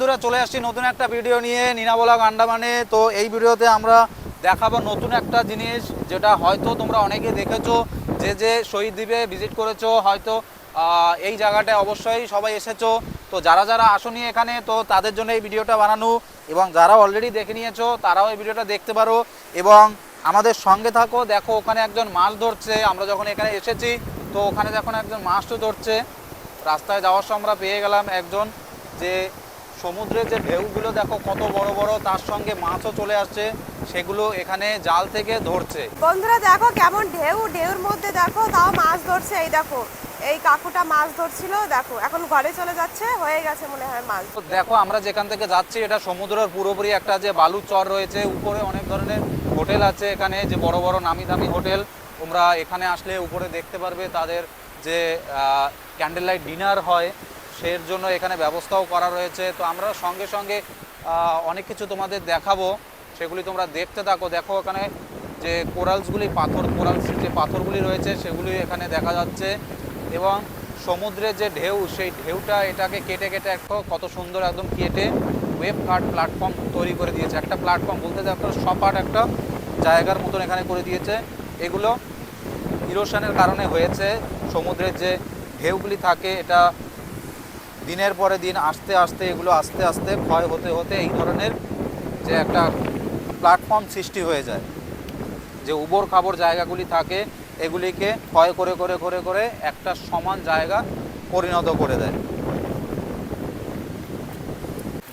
বন্ধুরা চলে আসছি নতুন একটা ভিডিও নিয়ে। নিনাবলাগ আন্ডামানে তো এই ভিডিওতে আমরা দেখাবো নতুন একটা জিনিস, যেটা হয়তো তোমরা অনেকে দেখেছ, যে যে শহীদ দ্বীপে ভিজিট করেছ, হয়তো এই জায়গাটায় অবশ্যই সবাই এসেছ। তো যারা যারা আসনি এখানে, তো তাদের জন্য এই ভিডিওটা বানানো। এবং যারা অলরেডি দেখে নিয়েছো, তারাও এই ভিডিওটা দেখতে পারো। এবং আমাদের সঙ্গে থাকো, দেখো, ওখানে একজন মাছ ধরছে। আমরা যখন এখানে এসেছি, তো ওখানে যখন একজন মাছও ধরছে। রাস্তায় যাওয়ার সময় আমরা পেয়ে গেলাম একজন যে সমুদ্রের যে ঢেউগুলো দেখো কত বড় বড় তার সঙ্গে মাছও চলে আসছে সেগুলো এখানে জাল থেকে ধরছে। বন্ধুরা দেখো কেমন ঢেউ ঢেউর মধ্যে দেখো তাও মাছ ধরছে এই দেখো এই কাকুটা মাছ ধরছিল দেখো এখন ঘরে চলে যাচ্ছে হয়ে গেছে মনে হয় মাছ। দেখো আমরা যেখান থেকে যাচ্ছি এটা সমুদ্রের পুরোপুরি একটা যে বালুর চর রয়েছে উপরে অনেক ধরনের হোটেল আছে এখানে যে বড় বড় নামি দামি হোটেল। তোমরা এখানে আসলে উপরে দেখতে পারবে তাদের যে ক্যান্ডেল লাইট ডিনার হয় সের জন্য এখানে ব্যবস্থাও করা রয়েছে। তো আমরা সঙ্গে সঙ্গে অনেক কিছু তোমাদের দেখাবো। সেগুলি তোমরা দেখতে থাকো। দেখো এখানে যে কোরালসগুলি, পাথর কোরালস যে পাথরগুলি রয়েছে, সেগুলি এখানে দেখা যাচ্ছে। এবং সমুদ্রের যে ঢেউ, সেই ঢেউটা এটাকে কেটে কেটে একটা কত সুন্দর একদম কেটে ওয়েব কার্ড প্ল্যাটফর্ম তৈরি করে দিয়েছে। একটা প্ল্যাটফর্ম বলতে দেখো সপাট একটা জায়গার মতন এখানে করে দিয়েছে। এগুলো ইরোশনের কারণে হয়েছে। সমুদ্রের যে ঢেউগুলি থাকে, এটা দিনের পরে দিন আস্তে আস্তে এগুলো আস্তে আস্তে ক্ষয় হতে হতে এই ধরনের যে একটা প্ল্যাটফর্ম সৃষ্টি হয়ে যায়। যে উবর খাবর জায়গাগুলি থাকে, এগুলিকে ক্ষয় করে করে করে করে একটা সমান জায়গা পরিণত করে দেয়।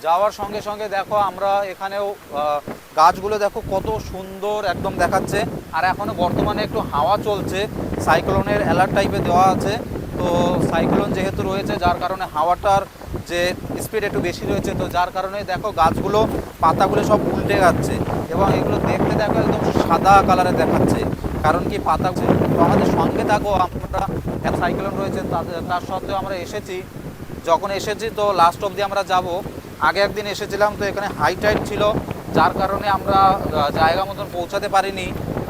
যাওয়ার সঙ্গে সঙ্গে দেখো আমরা এখানেও গাছগুলো দেখো কত সুন্দর একদম দেখাচ্ছে। আর এখনও বর্তমানে একটু হাওয়া চলছে সাইক্লোনের অ্যালার্ট টাইপে দেওয়া আছে। তো সাইক্লোন যেহেতু রয়েছে, যার কারণে হাওয়াটার যে স্পিড একটু বেশি রয়েছে, তো যার কারণে দেখো গাছগুলো, পাতাগুলো সব উল্টে যাচ্ছে এবং এগুলো দেখতে দেখো একদম সাদা কালারে দেখাচ্ছে। কারণ কি পাতা তো আমাদের সঙ্গে থাকো, আমরা সাইক্লোন রয়েছে তার সত্ত্বেও আমরা এসেছি। যখন এসেছি, তো লাস্ট অবধি আমরা যাব। আগে একদিন এসেছিলাম, তো এখানে হাই টাইট ছিল, যার কারণে আমরা জায়গা মতন পৌঁছাতে পারিনি।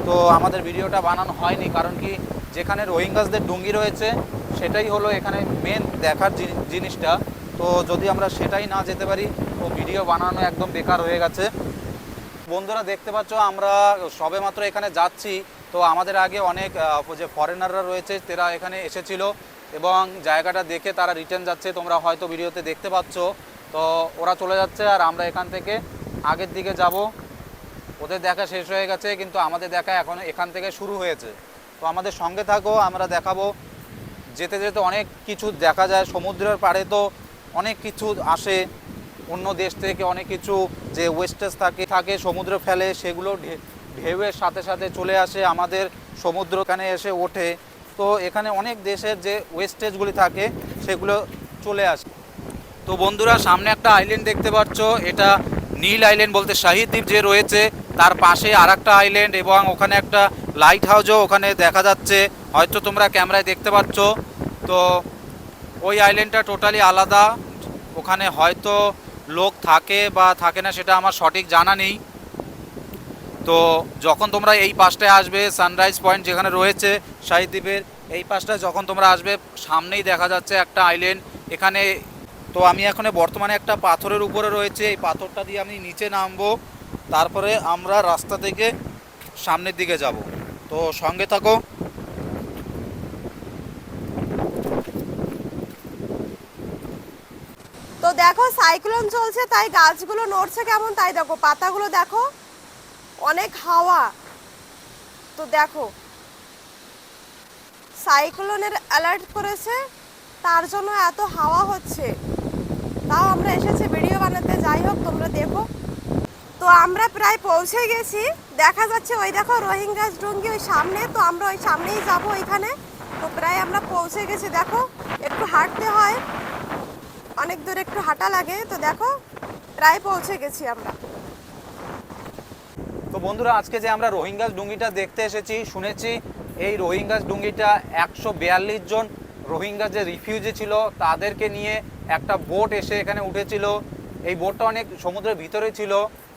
তো আমাদের ভিডিওটা বানানো হয়নি, কারণ কি যেখানে রোহিঙ্গাসদের ডুঙ্গি রয়েছে সেটাই হলো এখানে মেন দেখার জিনিসটা। তো যদি আমরা সেটাই না যেতে পারি, তো ভিডিও বানানো একদম বেকার হয়ে গেছে। বন্ধুরা দেখতে পাচ্ছ, আমরা সবেমাত্র এখানে যাচ্ছি। তো আমাদের আগে অনেক যে ফরেনাররা রয়েছে, তারা এখানে এসেছিল এবং জায়গাটা দেখে তারা রিটার্ন যাচ্ছে। তোমরা হয়তো ভিডিওতে দেখতে পাচ্ছ। তো ওরা চলে যাচ্ছে আর আমরা এখান থেকে আগের দিকে যাব। ওদের দেখা শেষ হয়ে গেছে, কিন্তু আমাদের দেখা এখন এখান থেকে শুরু হয়েছে। তো আমাদের সঙ্গে থাকো, আমরা দেখাবো যেতে যেতে অনেক কিছু দেখা যায়। সমুদ্রের পাড়ে তো অনেক কিছু আসে। অন্য দেশ থেকে অনেক কিছু যে ওয়েস্টেজ থাকে থাকে, সমুদ্র ফেলে, সেগুলো ঢেউয়ের সাথে সাথে চলে আসে। আমাদের সমুদ্র এখানে এসে ওঠে। তো এখানে অনেক দেশের যে ওয়েস্টেজগুলি থাকে, সেগুলো চলে আসে। তো বন্ধুরা, সামনে একটা আইল্যান্ড দেখতে পাচ্ছ। এটা নীল আইল্যান্ড বলতে শাহিদ দ্বীপ যে রয়েছে, তার পাশে আর একটা আইল্যান্ড এবং ওখানে একটা লাইট হাউসও ওখানে দেখা যাচ্ছে। হয়তো তোমরা ক্যামেরায় দেখতে পাচ্ছ। তো ওই আইল্যান্ডটা টোটালি আলাদা। ওখানে হয়তো লোক থাকে বা থাকে না সেটা আমার সঠিক জানা নেই। তো যখন তোমরা এই পাশটায় আসবে সানরাইজ পয়েন্ট যেখানে রয়েছে শাহিদ দ্বীপের এই পাশটায় যখন তোমরা আসবে, সামনেই দেখা যাচ্ছে একটা আইল্যান্ড এখানে তো আমি এখন বর্তমানে একটা পাথরের উপরে রয়েছে। এই পাথরটা দিয়ে আমি নিচে নামবো। তারপরে আমরা রাস্তা থেকে সামনের দিকে যাব। তো সঙ্গে থাকো। তো দেখো, সাইক্লোন চলছে, তাই গাছগুলো নড়ছে কেমন? তাই দেখো, পাতাগুলো দেখো, অনেক হাওয়া। তো দেখো, সাইক্লোনের অ্যালার্ট করেছে, তার জন্য এত হাওয়া হচ্ছে। তাও আমরা এসেছি, ভিডিও বানাতে। যাই হোক, তোমরা দেখো। আমরা প্রায় পৌঁছে গেছি। দেখা যাচ্ছে ওই দেখো রোহিঙ্গাস ডুঙ্গি ওই সামনে, তো আমরা ওই সামনেই যাব ওইখানে তো প্রায় আমরা পৌঁছে গেছি, দেখো, একটু হাঁটতে হয়। অনেক দূর একটু হাঁটা লাগে, তো দেখো, প্রায় পৌঁছে গেছি আমরা। তো বন্ধুরা, আজকে যে আমরা রোহিঙ্গাস ডুঙ্গিটা দেখতে এসেছি, শুনেছি, এই রোহিঙ্গাস ডুঙ্গিটা একশো বিয়াল্লিশ জন রোহিঙ্গা যে রিফিউজি ছিল, তাদেরকে নিয়ে একটা বোট এসে এখানে উঠেছিল। এই বোটটা অনেক সমুদ্রের ভিতরে ছিল।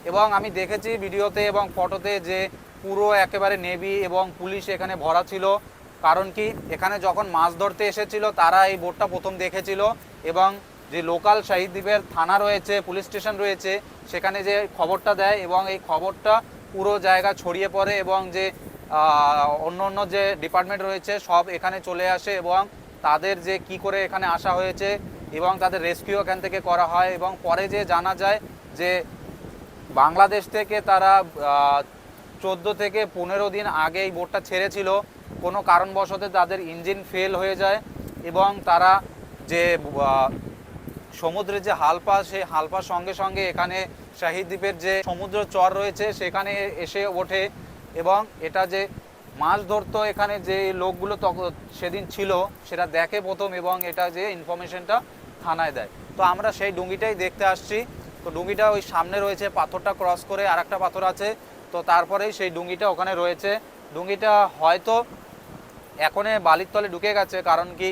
এবং আমি দেখেছি ভিডিওতে এবং ফটোতে যে পুরো একেবারে নেভি এবং পুলিশ এখানে ভরা ছিল। কারণ কি, এখানে যখন মাছ ধরতে এসেছিল, তারা এই বোটটা প্রথম দেখেছিল এবং যে লোকাল শাহিদ দ্বীপের থানা রয়েছে, পুলিশ স্টেশন রয়েছে, সেখানে যে খবরটা দেয় এবং এই খবরটা পুরো জায়গা ছড়িয়ে পড়ে এবং যে অন্য অন্য যে ডিপার্টমেন্ট রয়েছে, সব এখানে চলে আসে এবং তাদের যে কি করে এখানে আসা হয়েছে এবং তাদের রেস্কিউ এখান থেকে করা হয় এবং পরে যে জানা যায় যে বাংলাদেশ থেকে তারা চোদ্দ থেকে পনেরো দিন আগে এই বোটটা ছেড়েছিল। কোনো কারণবশত তাদের ইঞ্জিন ফেল হয়ে যায় এবং তারা যে সমুদ্রের যে হালপা, সেই হালপার সঙ্গে সঙ্গে এখানে শাহিদ দ্বীপের যে সমুদ্র চর রয়েছে, সেখানে এসে ওঠে এবং এটা যে মাছ ধরতো এখানে যে লোকগুলো তখন সেদিন ছিল, সেটা দেখে প্রথম এবং এটা যে ইনফরমেশনটা থানায় দেয়। তো আমরা সেই ডুঙ্গিটাই দেখতে আসছি। তো ডুঙ্গিটা ওই সামনে রয়েছে, পাথরটা ক্রস করে আরেকটা পাথর আছে। তো তারপরেই সেই ডুঙ্গিটা ওখানে রয়েছে। ডুঙ্গিটা হয়তো এখনে বালির তলে ঢুকে গেছে, কারণ কি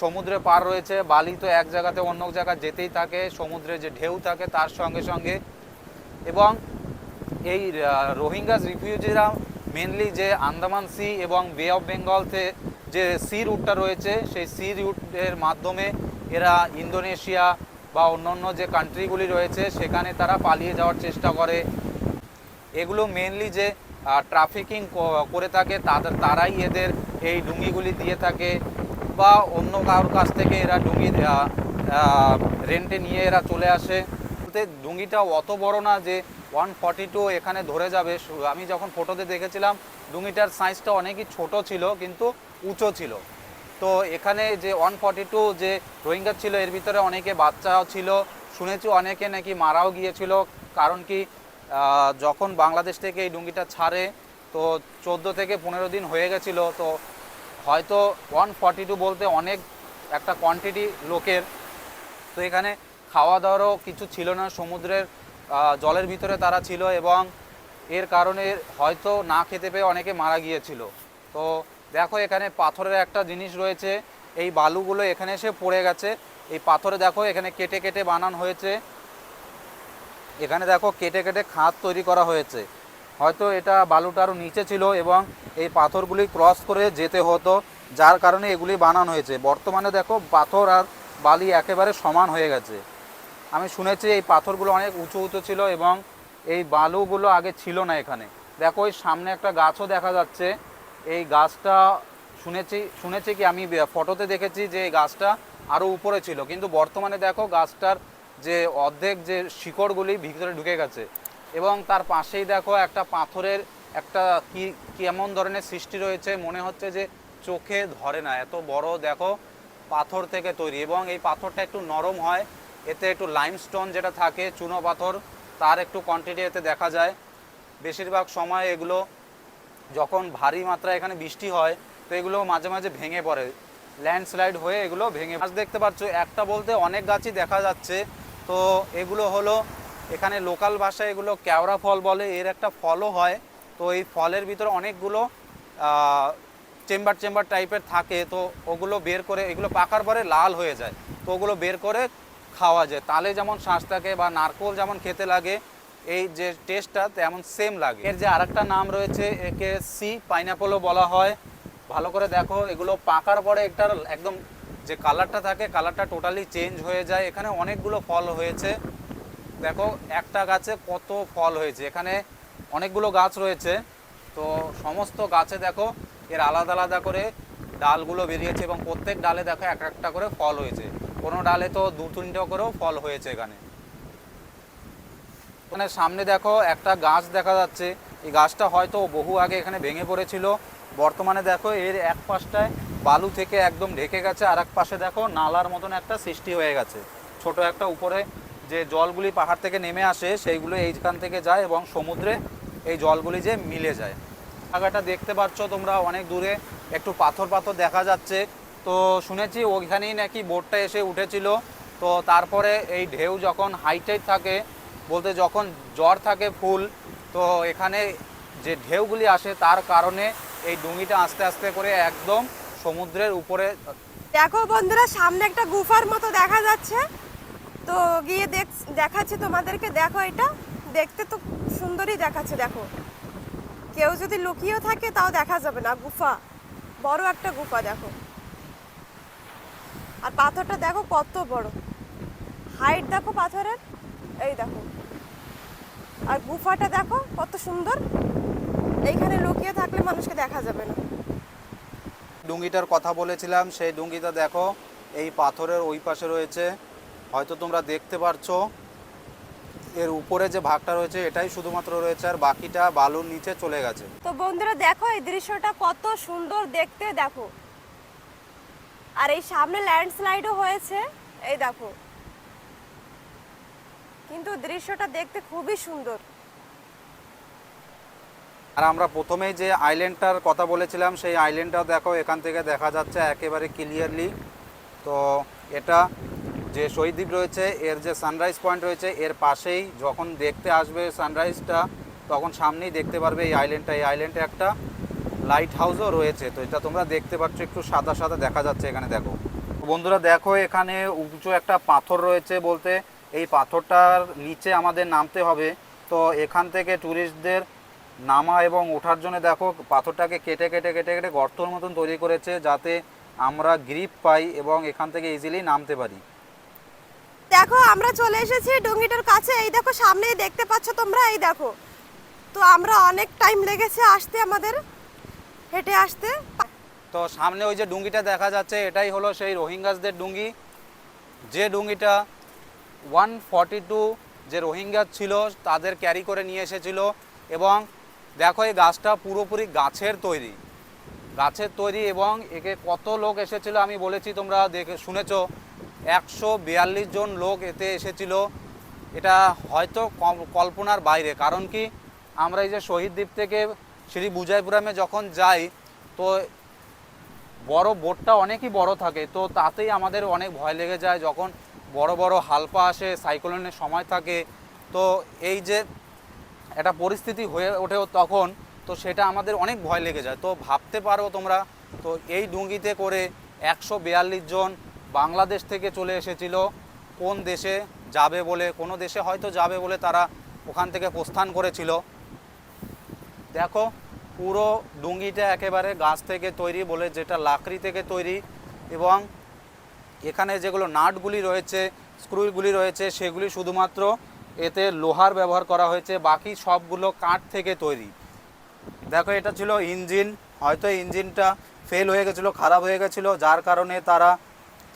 সমুদ্রে পার রয়েছে। বালি তো এক জায়গাতে অন্য জায়গায় যেতেই থাকে, সমুদ্রে যে ঢেউ থাকে তার সঙ্গে সঙ্গে। এবং এই রোহিঙ্গাস রিফিউজিরা মেনলি যে আন্দামান সি এবং বে অফ বেঙ্গলতে যে সি রুটটা রয়েছে, সেই সি রুটের মাধ্যমে এরা ইন্দোনেশিয়া বা অন্যান্য যে কান্ট্রিগুলি রয়েছে, সেখানে তারা পালিয়ে যাওয়ার চেষ্টা করে। এগুলো মেনলি যে ট্রাফিকিং করে থাকে তাদের তারাই এদের এই ডুঙ্গিগুলি দিয়ে থাকে বা অন্য কারোর কাছ থেকে এরা ডুঙ্গি রেন্টে নিয়ে এরা চলে আসে। ডুঙ্গিটা অত বড় না যে ওয়ান ফর্টি টু এখানে ধরে যাবে। আমি যখন ফটোতে দেখেছিলাম, ডুঙ্গিটার সাইজটা অনেকই ছোট ছিল, কিন্তু উঁচু ছিল। তো এখানে যে ওয়ান ফর্টি টু যে রোহিঙ্গা ছিল, এর ভিতরে অনেকে বাচ্চাও ছিল। শুনেছি অনেকে নাকি মারাও গিয়েছিল। কারণ কি যখন বাংলাদেশ থেকে এই ডুঙ্গিটা ছাড়ে, তো চোদ্দ থেকে পনেরো দিন হয়ে গেছিল। তো হয়তো ওয়ান ফর্টি টু বলতে অনেক একটা কোয়ান্টিটি লোকের। তো এখানে খাওয়া দাওয়ারও কিছু ছিল না। সমুদ্রের জলের ভিতরে তারা ছিল এবং এর কারণে হয়তো না খেতে পেয়ে অনেকে মারা গিয়েছিল। তো দেখো, এখানে পাথরের একটা জিনিস রয়েছে। এই বালুগুলো এখানে এসে পড়ে গেছে। এই পাথরে দেখো, এখানে কেটে কেটে বানানো হয়েছে। এখানে দেখো, কেটে কেটে খাত তৈরি করা হয়েছে। হয়তো এটা বালুটা আরও নিচে ছিল এবং এই পাথরগুলি ক্রস করে যেতে হতো, যার কারণে এগুলি বানানো হয়েছে। বর্তমানে দেখো, পাথর আর বালি একেবারে সমান হয়ে গেছে। আমি শুনেছি এই পাথরগুলো অনেক উঁচু উঁচু ছিল এবং এই বালুগুলো আগে ছিল না এখানে। দেখো, ওই সামনে একটা গাছও দেখা যাচ্ছে। এই গাছটা শুনেছি শুনেছি কি আমি ফটোতে দেখেছি যে এই গাছটা আরও উপরে ছিল। কিন্তু বর্তমানে দেখো গাছটার যে অর্ধেক যে শিকড়গুলি ভিতরে ঢুকে গেছে এবং তার পাশেই দেখো একটা পাথরের একটা কি, কেমন ধরনের সৃষ্টি রয়েছে মনে হচ্ছে যে চোখে ধরে না। এত বড় দেখো পাথর থেকে তৈরি এবং এই পাথরটা একটু নরম হয়, এতে একটু লাইমস্টোন যেটা থাকে, চুনো পাথর, তার একটু কোয়ান্টিটি এতে দেখা যায়। বেশিরভাগ সময় এগুলো যখন ভারী মাত্রায় এখানে বৃষ্টি হয়, তো এগুলো মাঝে মাঝে ভেঙে পড়ে। ল্যান্ডস্লাইড হয়ে এগুলো ভেঙে গাছ দেখতে পাচ্ছ, একটা বলতে অনেক গাছই দেখা যাচ্ছে। তো এগুলো হলো, এখানে লোকাল ভাষায় এগুলো কেওড়া ফল বলে, এর একটা ফলও হয়। তো এই ফলের ভিতরে অনেকগুলো চেম্বার চেম্বার টাইপের থাকে। তো ওগুলো বের করে, এগুলো পাকার পরে লাল হয়ে যায়। তো ওগুলো বের করে খাওয়া যায়। তালে যেমন শ্বাস থাকে বা নারকোল যেমন খেতে লাগে এই যে টেস্টটা তেমন সেম লাগে। এর যে আরেকটা নাম রয়েছে, একে সি পাইনাপলও বলা হয়। ভালো করে দেখো, এগুলো পাকার পরে একটার একদম যে কালারটা থাকে কালারটা টোটালি চেঞ্জ হয়ে যায়। এখানে অনেকগুলো ফল হয়েছে। দেখো, একটা গাছে কত ফল হয়েছে। এখানে অনেকগুলো গাছ রয়েছে। তো সমস্ত গাছে দেখো, এর আলাদা আলাদা করে ডালগুলো বেরিয়েছে এবং প্রত্যেক ডালে দেখো এক একটা করে ফল হয়েছে। কোনো ডালে তো দু তিনটা করেও ফল হয়েছে এখানে। এখানে সামনে দেখো একটা গাছ দেখা যাচ্ছে। এই গাছটা হয়তো বহু আগে এখানে ভেঙে পড়েছিল। বর্তমানে দেখো এর এক পাশটায় বালু থেকে একদম ঢেকে গেছে আর এক পাশে দেখো নালার মতন একটা সৃষ্টি হয়ে গেছে। ছোট একটা উপরে যে জলগুলি পাহাড় থেকে নেমে আসে, সেইগুলো এইখান থেকে যায় এবং সমুদ্রে এই জলগুলি যে মিলে যায়। জায়গাটা দেখতে পাচ্ছ তোমরা, অনেক দূরে একটু পাথর পাথর দেখা যাচ্ছে। তো শুনেছি ওইখানেই নাকি বোটটা এসে উঠেছিল। তো তারপরে এই ঢেউ যখন হাইটাইট থাকে বলতে যখন জ্বর থাকে ফুল, তো এখানে যে ঢেউগুলি আসে তার কারণে এই ডুঙ্গিটা আস্তে আস্তে করে একদম সমুদ্রের উপরে দেখো বন্ধুরা, সামনে একটা গুফার মতো দেখা যাচ্ছে। তো গিয়ে দেখ দেখাচ্ছি তোমাদেরকে। দেখো এটা। দেখতে তো সুন্দরই দেখাচ্ছে, দেখো। কেউ যদি লুকিয়েও থাকে তাও দেখা যাবে না। গুফা। বড় একটা গুফা, দেখো। আর পাথরটা দেখো কত বড়। হাইট দেখো পাথরের। এই দেখো। আর গুফাটা দেখো কত সুন্দর। এইখানে লুকিয়ে থাকলে মানুষকে দেখা যাবে না। ডুঙ্গিটার কথা বলেছিলাম সেই ডুঙ্গিটা দেখো এই পাথরের ওই পাশে রয়েছে। হয়তো তোমরা দেখতে পারছ এর উপরে যে ভাগটা রয়েছে এটাই শুধুমাত্র রয়েছে আর বাকিটা বালুর নিচে চলে গেছে। তো বন্ধুরা দেখো এই দৃশ্যটা কত সুন্দর দেখতে দেখো। আর এই সামনে ল্যান্ডস্লাইডও হয়েছে এই দেখো। কিন্তু দৃশ্যটা দেখতে খুবই সুন্দর। আর আমরা প্রথমেই যে আইল্যান্ডটার কথা বলেছিলাম, সেই আইল্যান্ডটাও দেখো, এখান থেকে দেখা যাচ্ছে একেবারে ক্লিয়ারলি তো এটা যে শহীদ দ্বীপ রয়েছে, এর যে সানরাইজ পয়েন্ট রয়েছে, এর পাশেই যখন দেখতে আসবে সানরাইজটা তখন সামনেই দেখতে পারবে এই আইল্যান্ডটা এই আইল্যান্ডে একটা লাইট হাউসও রয়েছে। তো এটা তোমরা দেখতে পাচ্ছ, একটু সাদা সাদা দেখা যাচ্ছে এখানে, দেখো। বন্ধুরা, দেখো এখানে উঁচু একটা পাথর রয়েছে বলতে এই পাথরটার নিচে আমাদের নামতে হবে। তো এখান থেকে ট্যুরিস্টদের নামা এবং ওঠার জন্য দেখো পাথরটাকে কেটে কেটে কেটে কেটে গর্তর মতন তৈরি করেছে যাতে আমরা গ্রিপ পাই এবং এখান থেকে ইজিলি নামতে পারি। দেখো আমরা চলে এসেছি ডুঙ্গিটার কাছে। এই দেখো সামনেই দেখতে পাচ্ছ তোমরা? এই দেখো। তো আমরা অনেক টাইম লেগেছে আসতে আমাদের হেঁটে আসতে। তো সামনে ওই যে ডুঙ্গিটা দেখা যাচ্ছে এটাই হলো সেই রোহিঙ্গাসদের ডুঙ্গি। যে ডুঙ্গিটা ওয়ান ফর্টি টু যে রোহিঙ্গা ছিল, তাদের ক্যারি করে নিয়ে এসেছিল এবং দেখো এই গাছটা পুরোপুরি গাছের তৈরি। গাছের তৈরি এবং একে কত লোক এসেছিল আমি বলেছি তোমরা দেখে শুনেছ। একশো বিয়াল্লিশ জন লোক এতে এসেছিল। এটা হয়তো কল্পনার বাইরে। কারণ কি? আমরা এই যে শহীদ দ্বীপ থেকে শ্রী বুজাইপুরামে যখন যাই, তো বড় বোটটা অনেকই বড় থাকে। তো তাতেই আমাদের অনেক ভয় লেগে যায়। যখন বড় বড় হালপা আসে, সাইক্লোনের সময় থাকে। তো এই যে একটা পরিস্থিতি হয়ে ওঠে তখন, তো সেটা আমাদের অনেক ভয় লেগে যায়। তো ভাবতে পারো তোমরা, তো এই ডুঙ্গিতে করে একশো বিয়াল্লিশ জন বাংলাদেশ থেকে চলে এসেছিল। কোন দেশে যাবে বলে, কোনো দেশে হয়তো যাবে বলে তারা ওখান থেকে প্রস্থান করেছিল। দেখো, পুরো ডুঙ্গিটা একেবারে গাছ থেকে তৈরি বলে যেটা লাকড়ি থেকে তৈরি এবং এখানে যেগুলো নাটগুলি রয়েছে, স্ক্রুগুলি রয়েছে, সেগুলি শুধুমাত্র এতে লোহার ব্যবহার করা হয়েছে, বাকি সবগুলো কাঠ থেকে তৈরি। দেখো, এটা ছিল ইঞ্জিন, হয়তো ইঞ্জিনটা ফেল হয়ে গেছিল, খারাপ হয়ে গেছিল, যার কারণে তারা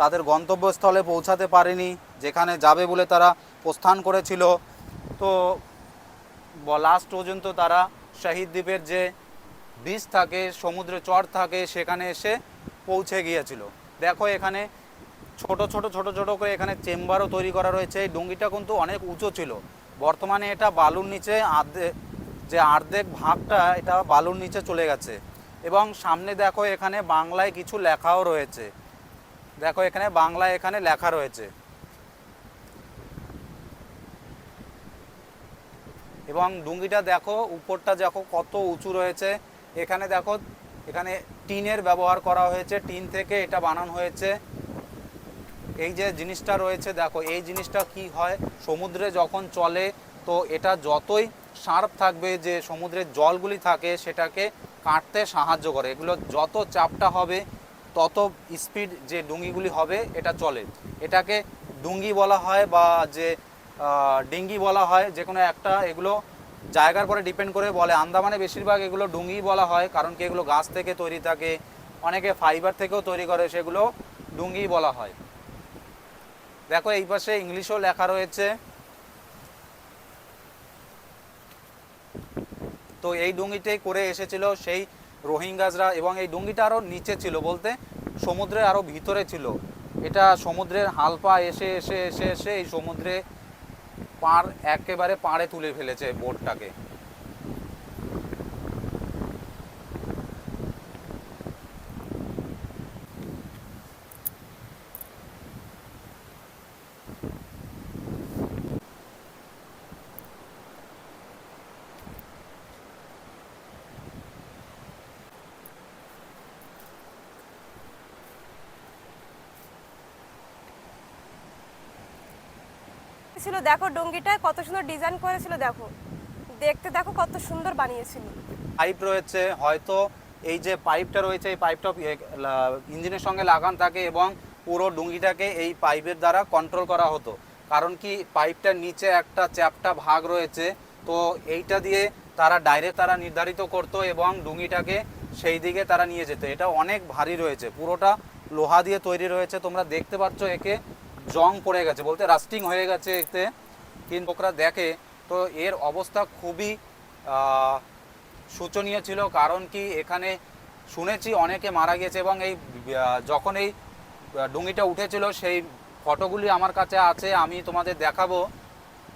তাদের গন্তব্যস্থলে পৌঁছাতে পারেনি, যেখানে যাবে বলে তারা প্রস্থান করেছিল। তো লাস্ট পর্যন্ত তারা শাহিদ দ্বীপের যে বীজ থাকে, সমুদ্রে চর থাকে, সেখানে এসে পৌঁছে গিয়েছিল। দেখো, এখানে ছোট ছোট ছোট ছোট করে এখানে চেম্বারও তৈরি করা রয়েছে। এই ডুঙ্গিটা কিন্তু অনেক উঁচু ছিল। বর্তমানে এটা বালুর নিচে আর্ধে, যে আর্ধেক ভাগটা এটা বালুর নিচে চলে গেছে। এবং সামনে দেখো এখানে বাংলায় কিছু লেখাও রয়েছে। দেখো এখানে বাংলায় এখানে লেখা রয়েছে। এবং ডুঙ্গিটা দেখো, উপরটা দেখো কত উঁচু রয়েছে। এখানে দেখো, এখানে টিনের ব্যবহার করা হয়েছে। টিন থেকে এটা বানানো হয়েছে। এই যে জিনিসটা রয়েছে, দেখো, এই জিনিসটা কি হয়? সমুদ্রে যখন চলে, তো এটা যতই শার্প থাকবে যে সমুদ্রের জলগুলি থাকে, সেটাকে কাটতে সাহায্য করে। এগুলো যত চাপটা হবে, তত স্পিড যে ডুঙ্গিগুলি হবে, এটা চলে। এটাকে ডুঙ্গি বলা হয় বা যে ডিঙ্গি বলা হয়, যে কোনো একটা এগুলো জায়গার পরে ডিপেন্ড করে বলে। আন্দামানে বেশিরভাগ এগুলো ডুঙ্গি বলা হয়, কারণ কি এগুলো গাছ থেকে তৈরি থাকে, অনেকে ফাইবার থেকেও তৈরি করে, সেগুলো ডুঙ্গি বলা হয়। দেখো, এই পাশে ইংলিশও লেখা রয়েছে। তো এই ডুঙ্গিটাই করে এসেছিল সেই রোহিঙ্গাজরা এবং এই ডুঙ্গিটা আরও নিচে ছিল বলতে সমুদ্রের আরও ভিতরে ছিল। এটা সমুদ্রের হালপা এসে এসে এসে এসে এই সমুদ্রে পাড় একেবারে পাড়ে তুলে ফেলেছে বোটটাকে। ছিল দেখো ডুঙ্গিটা কত সুন্দর ডিজাইন করেছিল, দেখো। দেখতে দেখো কত সুন্দর বানিয়েছিল। পাইপ রয়েছে, হয়তো এই যে পাইপটা রয়েছে, এই পাইপটা ইঞ্জিনের সঙ্গে লাগান থাকে এবং পুরো ডুঙ্গিটাকে এই পাইপের দ্বারা কন্ট্রোল করা হতো। কারণ কি পাইপটার নিচে একটা চ্যাপটা ভাগ রয়েছে, তো এইটা দিয়ে তারা ডাইরেক্ট তারা নির্ধারিত করতো এবং ডুঙ্গিটাকে সেই দিকে তারা নিয়ে যেত। এটা অনেক ভারী রয়েছে, পুরোটা লোহা দিয়ে তৈরি রয়েছে, তোমরা দেখতে পাচ্ছ একে। জং পড়ে গেছে, বলতে রাস্টিং হয়ে গেছে এতে। কিন্তু লোকরা দেখে, তো এর অবস্থা খুবই শোচনীয় ছিল, কারণ কি এখানে শুনেছি অনেকে মারা গেছে এবং এই যখন এই ডুঙিটা উঠেছিল, সেই ফটোগুলি আমার কাছে আছে, আমি তোমাদের দেখাবো।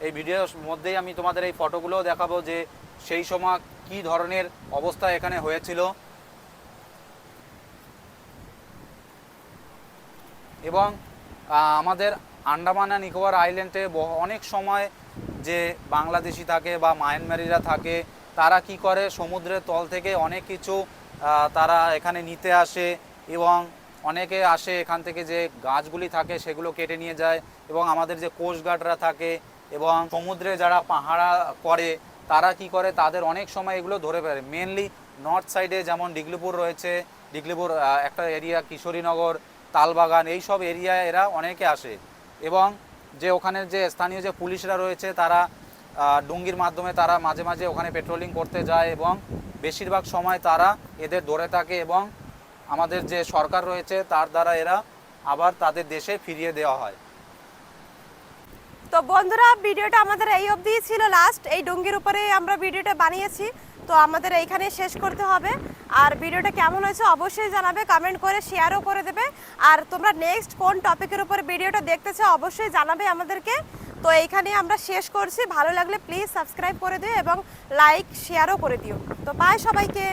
এই ভিডিওর মধ্যেই আমি তোমাদের এই ফটোগুলোও দেখাবো যে সেই সময় কি ধরনের অবস্থা এখানে হয়েছিল। এবং আমাদের আন্ডামান অ্যান্ড নিকোবর আইল্যান্ডে অনেক সময় যে বাংলাদেশি থাকে বা মায়ানমারিরা থাকে, তারা কি করে? সমুদ্রের তল থেকে অনেক কিছু তারা এখানে নিতে আসে এবং অনেকে আসে এখান থেকে যে গাছগুলি থাকে সেগুলো কেটে নিয়ে যায় এবং আমাদের যে কোস্টগার্ডরা থাকে এবং সমুদ্রে যারা পাহারা করে, তারা কি করে? তাদের অনেক সময় এগুলো ধরে ফেলে মেনলি নর্থ সাইডে যেমন ডিগলিপুর রয়েছে, ডিগলিপুর একটা এরিয়া কিশোরীনগর তালবাগান এই সব এরিয়ায় এরা অনেকে আসে। এবং যে ওখানে যে স্থানীয় যে পুলিশরা রয়েছে, তারা ডুঙ্গির মাধ্যমে তারা মাঝে মাঝে ওখানে পেট্রোলিং করতে যায় এবং বেশিরভাগ সময় তারা এদের ধরে থাকে এবং আমাদের যে সরকার রয়েছে, তার দ্বারা এরা আবার তাদের দেশে ফিরিয়ে দেওয়া হয়। তো বন্ধুরা, ভিডিওটা আমাদের এই অবধি ছিল লাস্ট। এই ডুঙ্গির উপরে আমরা ভিডিওটা বানিয়েছি। তো আমাদের এইখানে শেষ করতে হবে। আর ভিডিওটা কেমন হয়েছে অবশ্যই জানাবে কমেন্ট করে শেয়ারও করে দেবে। আর তোমরা নেক্সট কোন টপিকের উপর ভিডিওটা দেখতে চাও অবশ্যই জানাবে আমাদেরকে। তো এইখানে আমরা শেষ করছি। ভালো লাগলে প্লিজ সাবস্ক্রাইব করে দিও এবং লাইক শেয়ারও করে দিও। তো পায় সবাইকে।